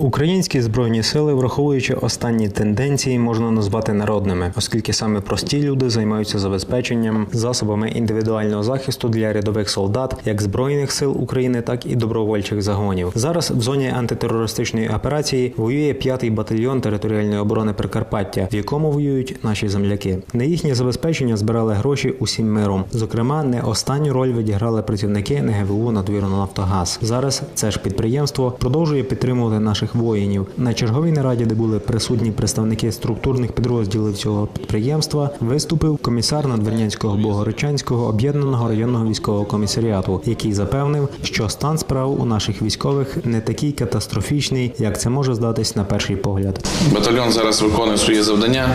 Українські збройні сили, враховуючи останні тенденції, можна назвати народними, оскільки саме прості люди займаються забезпеченням засобами індивідуального захисту для рядових солдат, як збройних сил України, так і добровольчих загонів. Зараз в зоні антитерористичної операції воює п'ятий батальйон територіальної оборони Прикарпаття, в якому воюють наші земляки. На їхнє забезпечення збирали гроші усім миром. Зокрема, не останню роль відіграли працівники НГВУ надвірно Нафтогаз. Зараз це ж підприємство продовжує підтримувати наших воїнів. На черговій нараді, де були присутні представники структурних підрозділів цього підприємства, виступив комісар Надвірнянського Богородчанського об'єднаного районного військового комісаріату, який запевнив, що стан справ у наших військових не такий катастрофічний, як це може здатись на перший погляд. Батальйон зараз виконує своє завдання.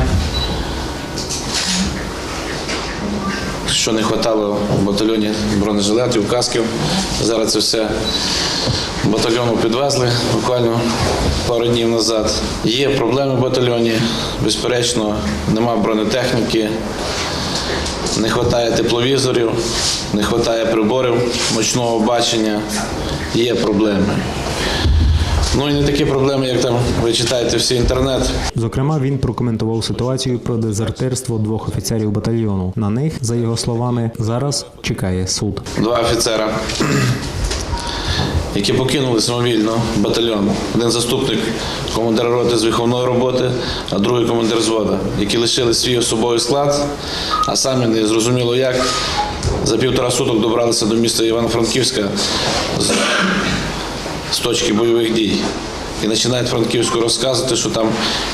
Що не вистачало в батальйоні бронежилетів, касків. Зараз це все батальйону підвезли буквально пару днів назад. Є проблеми в батальйоні, безперечно, нема бронетехніки, не вистачає тепловізорів, не вистачає приборів ночного бачення. Є проблеми. Ну і не такі проблеми, як там ви читаєте всі інтернет. Зокрема, він прокоментував ситуацію про дезертирство двох офіцерів батальйону. На них, за його словами, зараз чекає суд. Два офіцера, які покинули самовільно батальйон. Один заступник командира роти з виховної роботи, а другий командир звода, які лишили свій особовий склад, а самі не зрозуміло як. За півтора суток добралися до міста Івано-Франківська з, точки бойових дій. І починають Франківську розказувати, що там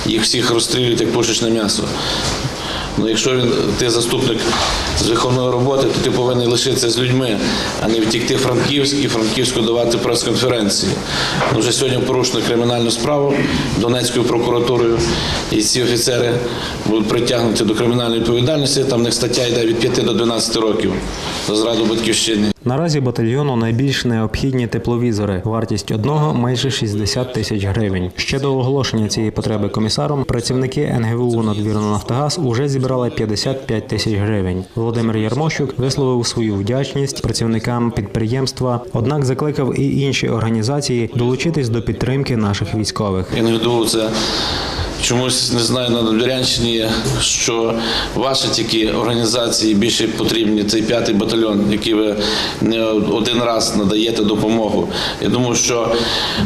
їх всіх розстрілюють як пушечне м'ясо. Ну, якщо він, ти заступник з виховної роботи, то ти повинен лишитися з людьми, а не втікти в Франківськ і Франківську давати прес-конференції. Ну, вже сьогодні порушено кримінальну справу Донецькою прокуратурою, і ці офіцери будуть притягнуті до кримінальної відповідальності. Там в них стаття йде від 5 до 12 років за зраду батьківщини. Наразі батальйону найбільш необхідні тепловізори. Вартість одного майже 60 тисяч гривень. Ще до оголошення цієї потреби комісаром працівники НГВУ надвірно Нафтогаз уже зібрали 55 тисяч гривень. Володимир Ярмощук висловив свою вдячність працівникам підприємства, однак закликав і інші організації долучитись до підтримки наших військових. НГДУ це чомусь не знаю на Надвірянщині, що ваші тільки організації більше потрібні. Цей п'ятий батальйон, який ви не один раз надаєте допомогу. Я думаю, що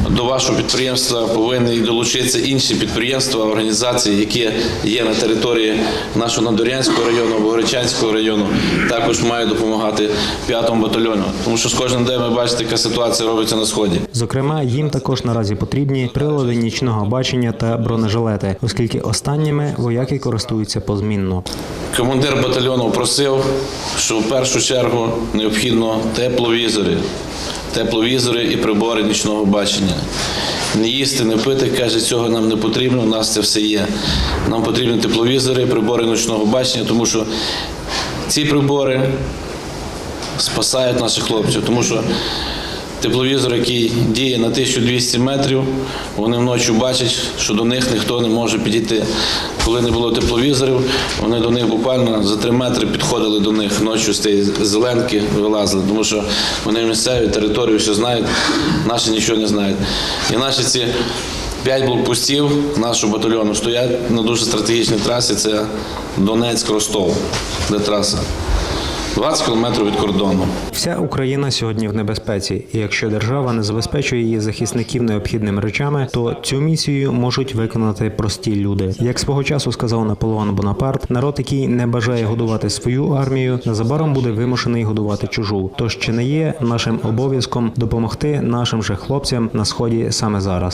до вашого підприємства повинні долучитися інші підприємства, організації, які є на території нашого Надвірянського району, Богородчанського району, також мають допомагати п'ятому батальйону. Тому що з кожним днем ви бачите, яка ситуація робиться на сході. Зокрема, їм також наразі потрібні прилади нічного бачення та бронежилети, оскільки останніми вояки користуються позмінно. Командир батальйону просив, що в першу чергу необхідно тепловізори, тепловізори і прибори нічного бачення. Не їсти, не пити, каже, цього нам не потрібно, у нас це все є. Нам потрібні тепловізори, прибори нічного бачення, тому що ці прибори спасають наших хлопців, тому що тепловізор, який діє на 1200 метрів, вони вночі бачать, що до них ніхто не може підійти. Коли не було тепловізорів, вони до них буквально за 3 метри підходили до них ночі з тієї зеленки вилазили, тому що вони місцеві, територію все знають, наші нічого не знають. І наші ці п'ять блокпостів нашого батальйону стоять на дуже стратегічній трасі, це Донецьк-Ростов, де траса. 20 кілометрів від кордону. Вся Україна сьогодні в небезпеці, і якщо держава не забезпечує її захисників необхідними речами, то цю місію можуть виконати прості люди. Як свого часу сказав Наполеон Бонапарт, народ, який не бажає годувати свою армію, незабаром буде вимушений годувати чужу. Тож чи не є нашим обов'язком допомогти нашим же хлопцям на сході саме зараз?